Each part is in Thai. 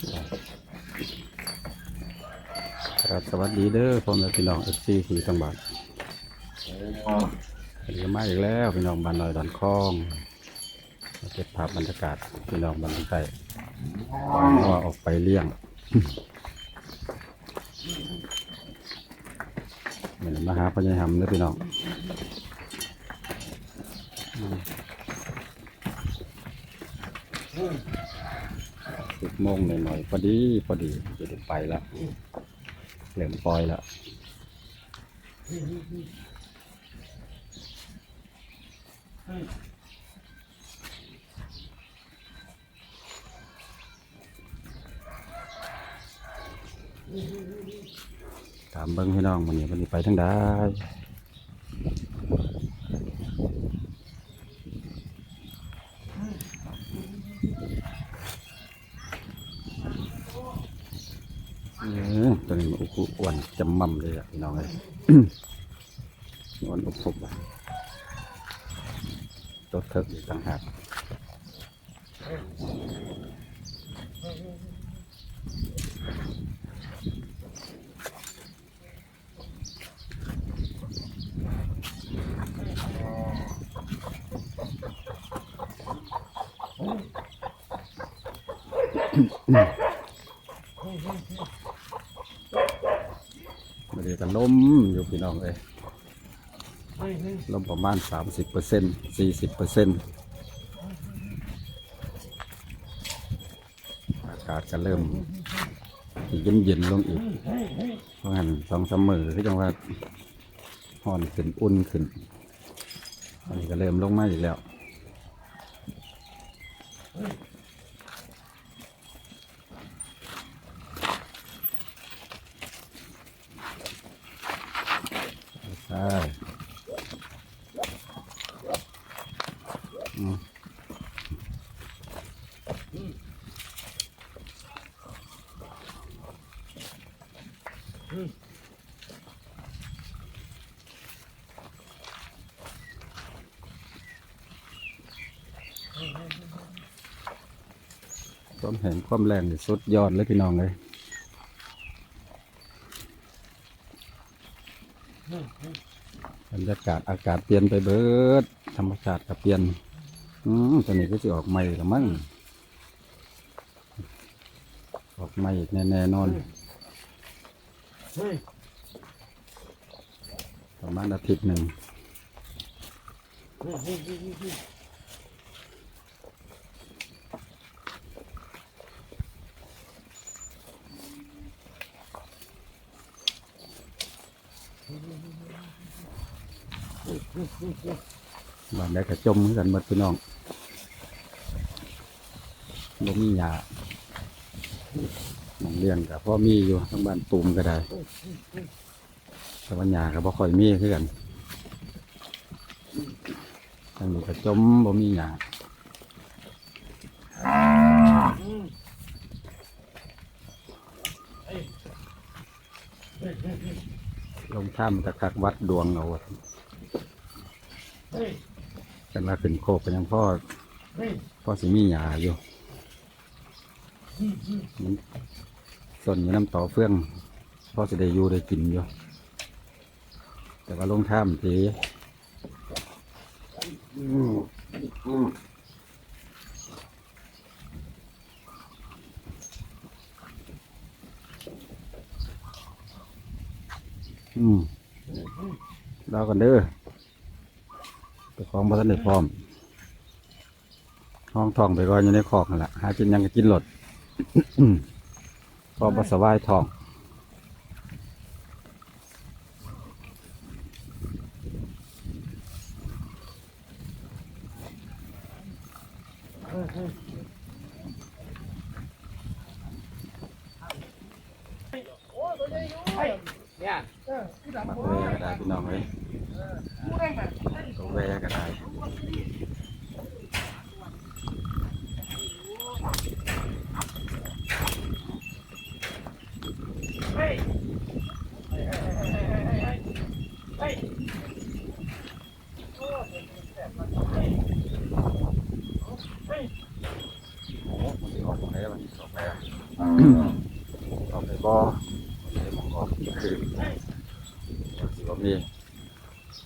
ครับสวัสดีเด้อพ่อแม่พี่น้องเอฟซีที่ตังบานเรียมาอีกแล้วพี่น้องบ้านลอยดอนคลองมาเก็บภาพบรรยากาศพี่น้องบ้านใต้ว่าออกไปเลี้ยงเหมือนมาหาพญายำเด้อพี่น้อง สิบโมงหน่อยๆพอดีพอดีจะได้ไปแล้วเหลืองปล่อยแล้วถามเบิ้งพี่น้องมันนี่มันนี่ไปทั้งได้เออตัวนี้มันอุกุอ้วน จำมั่มเลยอะพี่น้องเลยอ้วนอุบอุบอะตัวเถิกอีกต่างหากไม่ได้ กันล้มอยู่พี่น้องเลยลงประมาณ 30เปอร์เซ็นต์40เปอร์เซ็นต์อากาศก็เริ่มเย็นเย็นๆลงอีกเพราะงั้นสองสามมือที่จังว่าห่อนขึ้นอุ่นขึ้นอันนี้ก็เริ่มลงมาอีกแล้ว ใช่ความแห้งความแรงนี่สุดยอดเลยพี่น้องเลย บรร ยากาศอากาศเปลี่ยนไปเบิด ธรรมชาติก็เปลี่ยน อืมตอนนี้ก็จะออกใหม่ละมั้งออกใหม่อีกแน่นอนประมาณอาทิตย์หนึ่ง บ้านได้กระจมเหมือนกันหมดพี่น้องบ่มีหยาหมองเลี้ยงกับพ่อมีอยู่ทั้งบ้านตูมก็ได้ แต่ว่าหยาก็บ่ค่อยมีคือกันทางนี้กระจมบ่มีหยาลงถ้ำตะคักวัดดวงเอา กันว่าขึ้นโคกกันยังพ่อพ่อสิมีหยาอยู่มันส่วนอยู่น้ำต่อเฟื่องพ่อสิได้อยู่ได้กินอยู่ แต่ว่าลงถ้ำทีอืมเรากันเด้อ แต่ของพระท่านได้พร้อมห้องทองไปก่อนอยู่ในคอกนั่นแหละหากินยังก็กินหลด พอปัสสาวะทอง เนี่ย มาแวก็ได้พี่น้องเลยก็แวก็ได้โอออกไหนวะออกไปอะออกไปบ่อไปมองออกคือสิบ่มี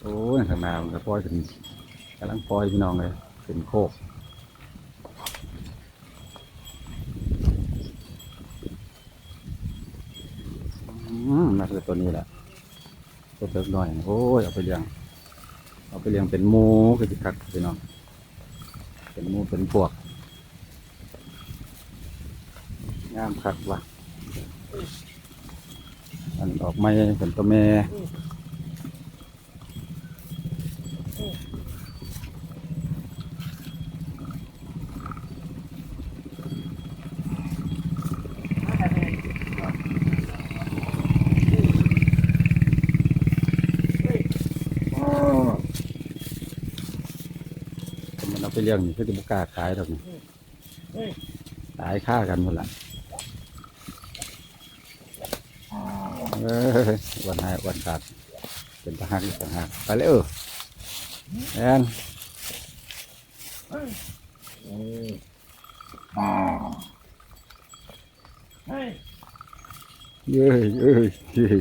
โอ้ยข้างหน้ามันก็ปล่อยเป็นกำลังปล่อยพี่น้องเลยเป็นโคกอืมน่าจะตัวนี้แหละตัวเล็กหน่อยโอ้ยเอาไปเลี้ยง เอาไปเลี้ยงเป็นหมูก็จะคักพี่น้องเป็นหมูเป็นพวก งามคักว่ะอันออกไม่เป็นตัวแม่มันเอาไปเลี้ยงนี่ก็จะบุกล้าขายดอกนี่ตายฆ่ากันหมดละเออ วันหายวันขาดเป็นทหารอีกต่างหากไปเลยเออแอนเย้ยเย้ยเย้ย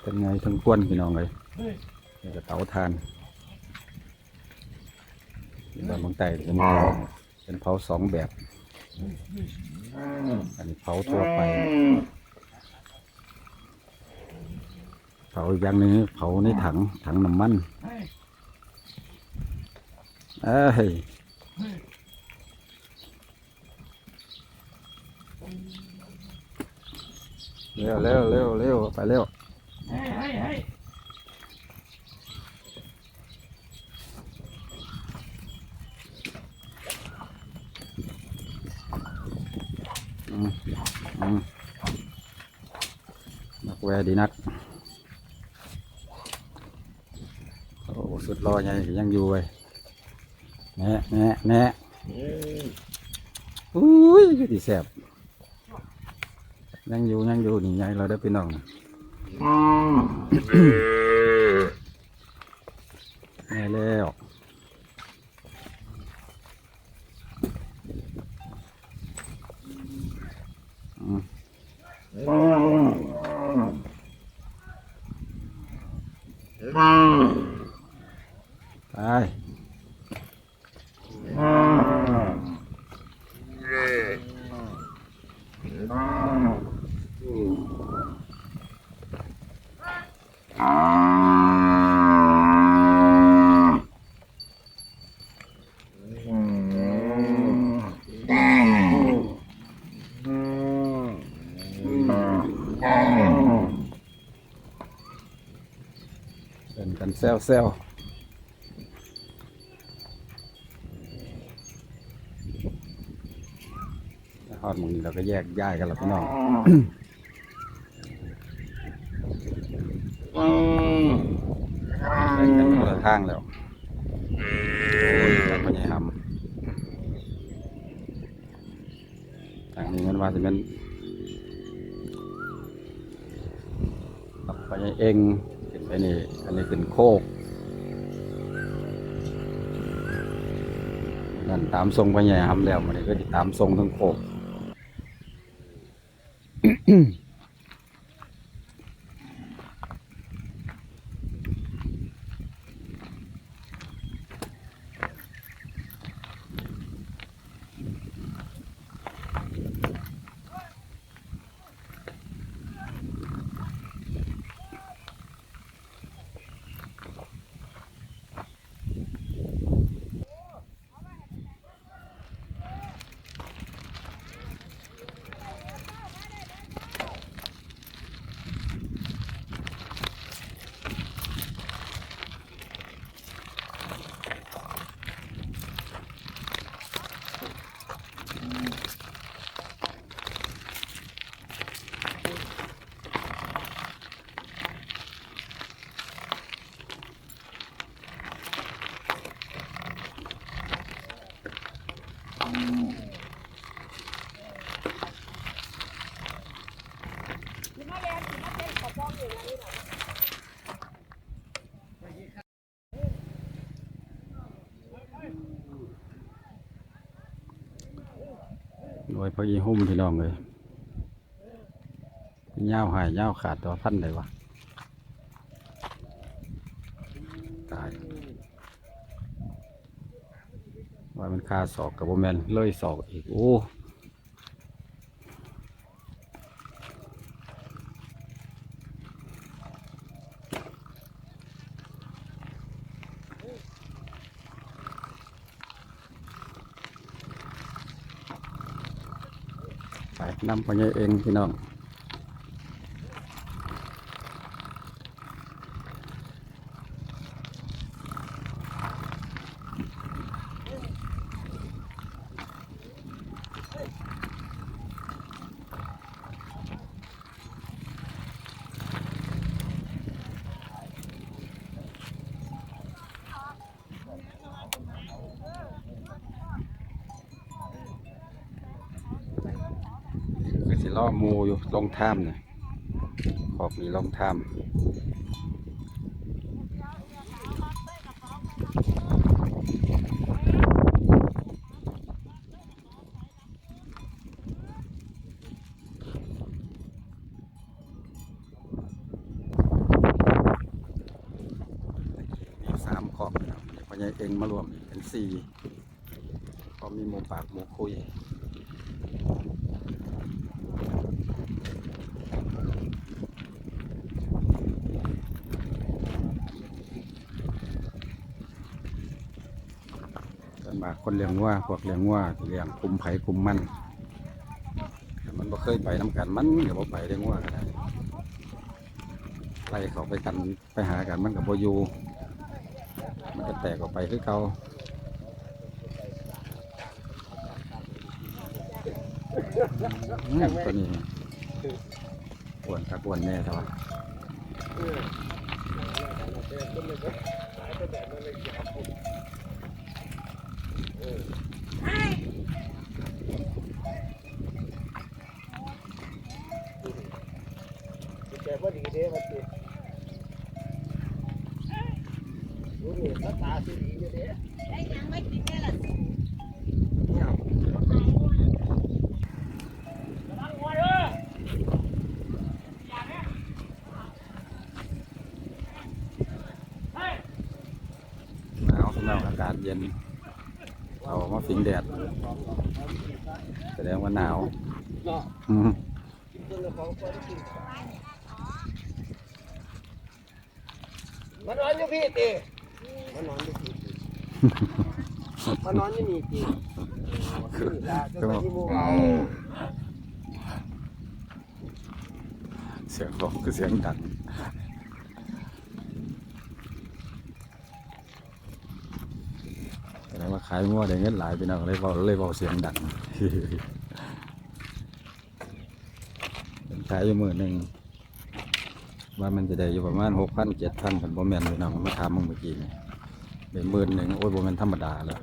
เป็นไงทั้งควนพี่น้องเลยนี่ก็เตาทานบ้านบางไต่เป็น เป็นเผาสองแบบ อันนี้เผาทั่วไป เผาอีกอย่างหนึงเผาในถังถังน้ำมันเอ้ยเร็วเร็วเร็วเร็วไปเร็วอืมอืม นักแวดีนัก โอ้สุดรอใหญ่ก็ยังอยู่เว้ยแหน่แหน่แหน่อุ้ยคือดีแสบยังอยู่ยังอยู่นี่ใหญ่เราได้อพี่น้องแหน่แล้ว ไปเป็นกันแซวแซวฮอดหมึงนี้ เราก็แยกย้ายกันแล้วพี่น้องแบ่งกันคนละทางแล้วโอ้ยทางพญายหำทางนี้มันว่าจะเป็นพญายเองขึ้นไปนี่อันนี้เป็นโคกนั่นตามทรงพญายหำแล้วมันนี้ก็จะตามทรงทั้งโคก mm อยพออีหุ่มพี่น้องเลยยาวหายยาวขาดตัวพันเลยวะตายว่ามันคาศอกกับโบแมนเลยศอกอีก โอ้ ไปนำไปยังเองพี่น้อง คือสิ ลองท่ามเนี่ยขอบนี้ลงท่ามมีสามขอบนะครับพอใหญเองมารวมเป็นสี่ก็มีหมูปากหมูคุย ส่วนมาก คนเลี้ยงวัว่าพวกเลี้ยงวัว่าเลี้ยงคุมไผ่คุมมันมันบ่เคยไปน้ำกันมันเดี๋ยวบ่ไปเลี้ยงวัว่าก็ได้ไล่เขาไปกันไปหากันมันกับโบอยูมันก็แตกออกไปคือเก่าตัวนี้อ้วนกับอ้วนแน่แต่ว่า แกบ่ดีเด้มันสิรู้นี่ภาษาสิดีอยู่เด้ เย็นเอามาฟิงแดด แสดงว่าหนาวเนาะอืมกินต้นละของบ่ได้กินมานอนอยู่พี่ติมานอนอยู่พี่ติมานอนอยู่นี่ติคือละจะไปที่หมู่เอาเสียงร้องคือเสียงดังแสดงว่า ขายงัวได้เงินหลายพี่น้องเลยเบาเลยเบาเสียงดังเป็นขายอยู่มือหนึ่งว่ามันจะได้อยู่ประมาณหกพันเจ็ดพันกันบ่แมนพี่น้องมาถามมึงเมื่อกี้เนี่ยเป็นหมื่นหนึ่งโอ้ยบ่แมนธรรมดาแล้ว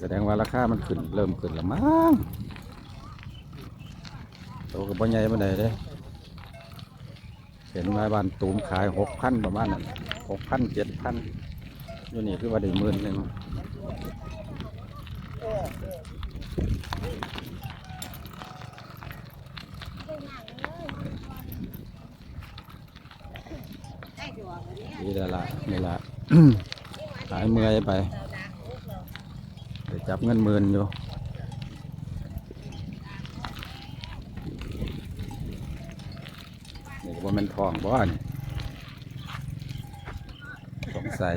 แสดงว่าราคามันขึ้นเริ่มขึ้นแล้วมั้งโตกับบ่ใหญ่บ่ได้เด้เห็นว่าบ้านตูมขายหกพันประมาณนั้นหกพันเจ็ดพัน อยู่นี่คือว่าได้หมื่นหนึ่งได้ดวงวันนี้นี่แหละละนี่ละขายเมื่อยไปไปจับเงินหมื่นอยู่นี่ว่ามันทองบ่นี่สงสัย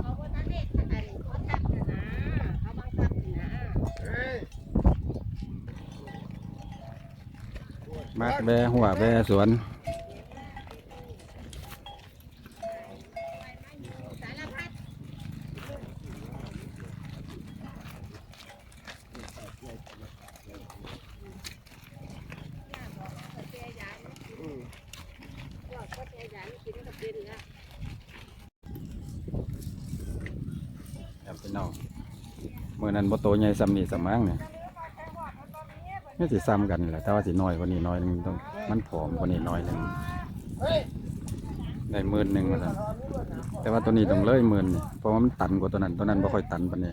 เขาบ่ทันได้อันเขาจับนะเขาบังคับนะ มาก แบหัวแบสวนสารพัดอืมยอดก็ตัวใหญ่กินเป็นนะครับพี่น้องเมื่อนั้นบ่โตใหญ่ซ้ำนี่สมังเนี่ย ไม่สิซ้ำกันแหละแต่ว่าสิน้อยกว่านี้น้อยหนึงต้องมันผอมกว่านี้น้อยหนึงได้หมื่นหนึ่งมาสั่นแต่ว่าตัวนี้ต้องเลยหมื่นเพราะว่ามันตันกว่าตัวนั้นตัวนั้นบ่ค่อยตันปานนี้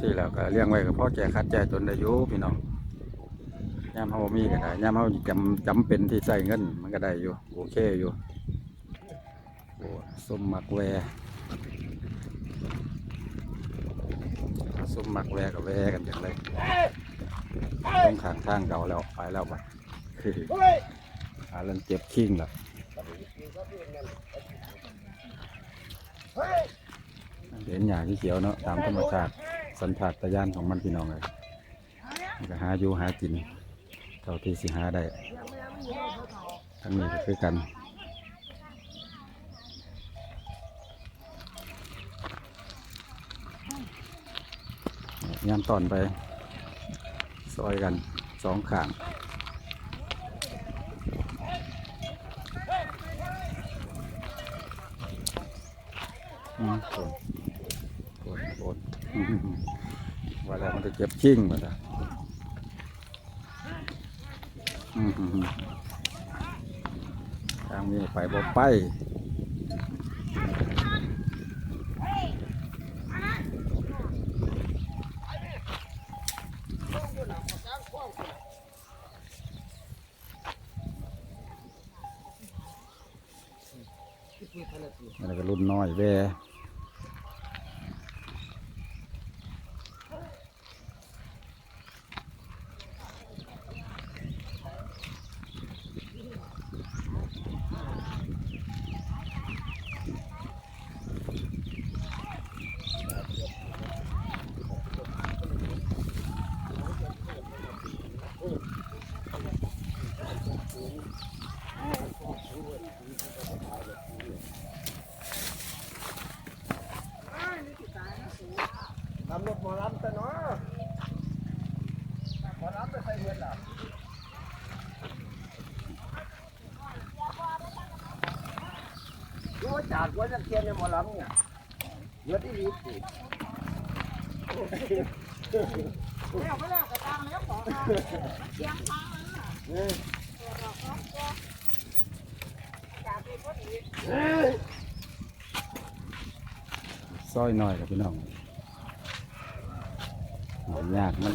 ที่แล้วก็เลี้ยงไว้ก็พอแก่คัดแก่จนได้ยู่พี่น้องยามเฮาบ่มีก็ได้ยามเฮาจำจำเป็นที่ใช้เงิน มันก็ได้อยู่โอเคอยู่โอ้ส้มมักแว ส้มหมักแวกับแวกันจังเลยลงขางทางเก่าแล้วไปแล้วบัดหาล่นเจ็บคิงแล้วเห็นหญ้าที่เขียวเนาะตามธรรมชาติสัญชาตญาณของมันพี่น้องเลยก็หาอยู่หากินเท่าที่สิหาได้ทั้งนี้ก็คือกัน ยามตอนไป ซอยกันสองข้างอืมโอนโอนโอนว่าแล้วมันจะเจ็บชิ่งหมดอะอืมอืมอืมทางนี้ไปบ่ไปมันก็รุ่นน้อยแว่ ทำรถหมอลำแต่เนาะหมอลำไปใส่เงินล่ะโอ้จาดว่าจะเทียนในหมอลำเนี่ยเยอะที่ดีสิแล้วก็แล้วก็ตามแล้วขอค่ะเสียงฟังนั่นน่ะเออตัวดอกน้องก็จากไปพอดีเอ้ยซอยน้อยกับพี่น้องหมันยากมัน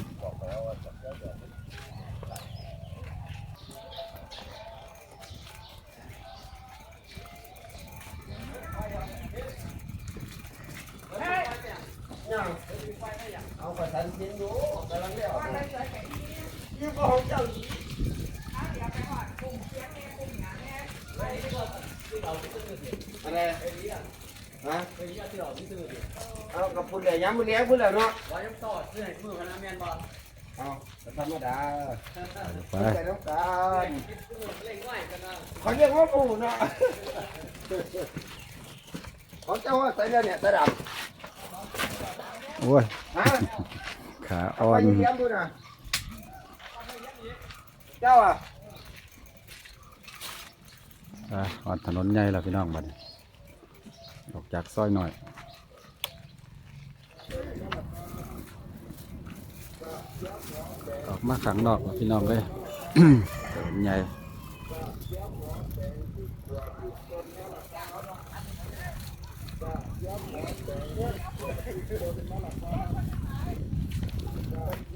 เอาประสันเสียงดูกำลังเลี้ยวยืมของเจ้าหญิงอะไรฮะเอากับพุ่นเลยย้ำมือเลี้ยงพุ่นแล้วเนาะว่ายังต่อเสื้อให้มือกันนะแม่นบ่เอาธรรมดาไปใส่น้ำตาลเล่งไหวกันนะเขาเรียกว่าปูเนาะเขาเจ้าว่าใส่แล้วเนี่ยตะดับโอ้ยฮะ ขาเอาอ่อไปนเลี้ยงดูนะเจ้าอะอะออนถนนใหญ่แล้วพี่น้องบัดนี้ออกจากซอยหน่อยออกมาข้างนอกแล้วพี่น้องเลยถนนใหญ่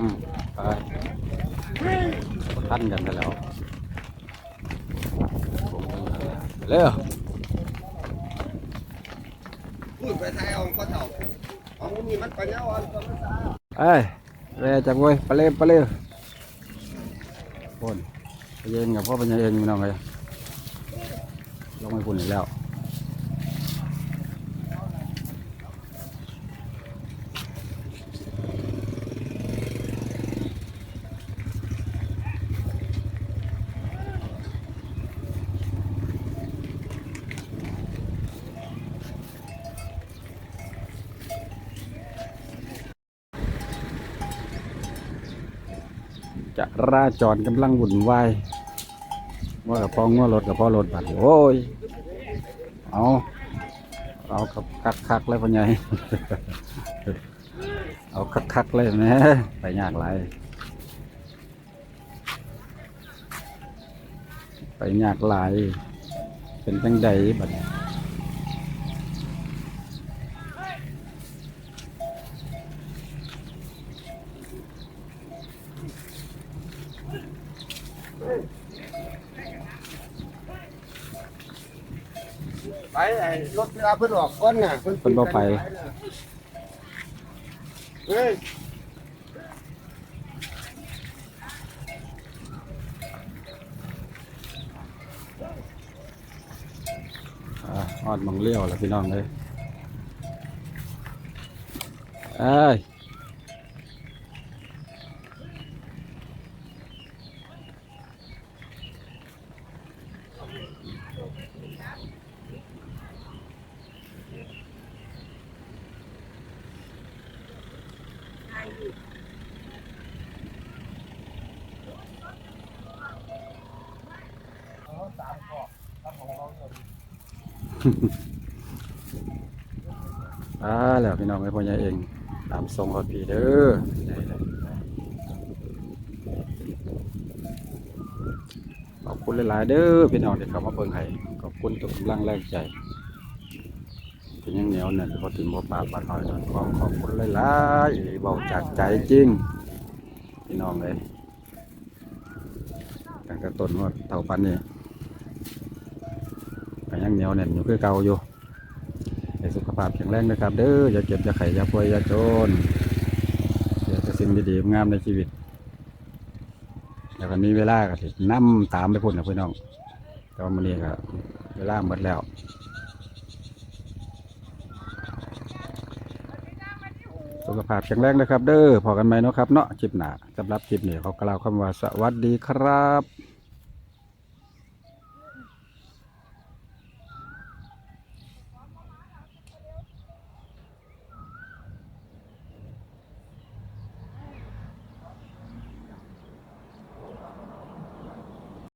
อืมไปทันกันไปแล้วเร็ว พูดไปไทยเอาก็เถ่าเอามึงมีมันปัญญาอ่อนก็ไม่ทราบ เอ้ยเว จักเว้ยปลาเร็วไปเร็วโอนเย็นกับพ่อปัญญาเองพี่น้องเลยลงไปพุ่นอีกแล้ว จะราจรกำลังวุ่นวายว่ากับพ่อง้อรถกับพ่อรถบัดโอ้ย เอาเอากับคักคักเลยพ่อใหญ่เอาคักคักเลยแหม่ไปยากไรไปยากหลายเป็นจังใดบัดนี้ ไปไอ้รถเวลาเพิ่นออกก้อนน่ะเพิ่นบ่ไป เฮ้ยอ่าออดหมองเลี้ยวแล้วพี่น้องเลยเอ้ย อ่าแล้วพี่น้องไอ้พ่อใหญ่เอง ตามทรงฮอดพี่เด้อขอบคุณหลาย ๆ เด้อพี่น้องที่เข้ามาเบิ่งให้ขอบคุณทุกกำลังแรงใจ ยังเหนียวแน่นพอถึงบ่ปากบ่น้อยนขอขอบคุณหลายๆเบาจากใจจริงพี่น้องเลยตั้งแต่ต้นว่าเท่าปันนี้ก็ยังเหนียวแน่นอยู่คือเก่าอยู่ให้สุขภาพแข็งแรงนะครับ เด้ออย่าเก็บอย่าไข้อย่าป่วยอย่าจนเดี๋ยวจะสิ่งดีๆงามในชีวิตแล้วก็มีเวลาก็สินั่ตามไปพุ่นนะพี่น้องแต่วันนี้ก็เวลาหมดแล้ว ขภาพแข็งแรงนะครับ เด้อพอกันไหมเนาะครับเนาะคลิปหนาสำหรับคลิปนี้ขอกล่าวคำว่าสวัสดีครับ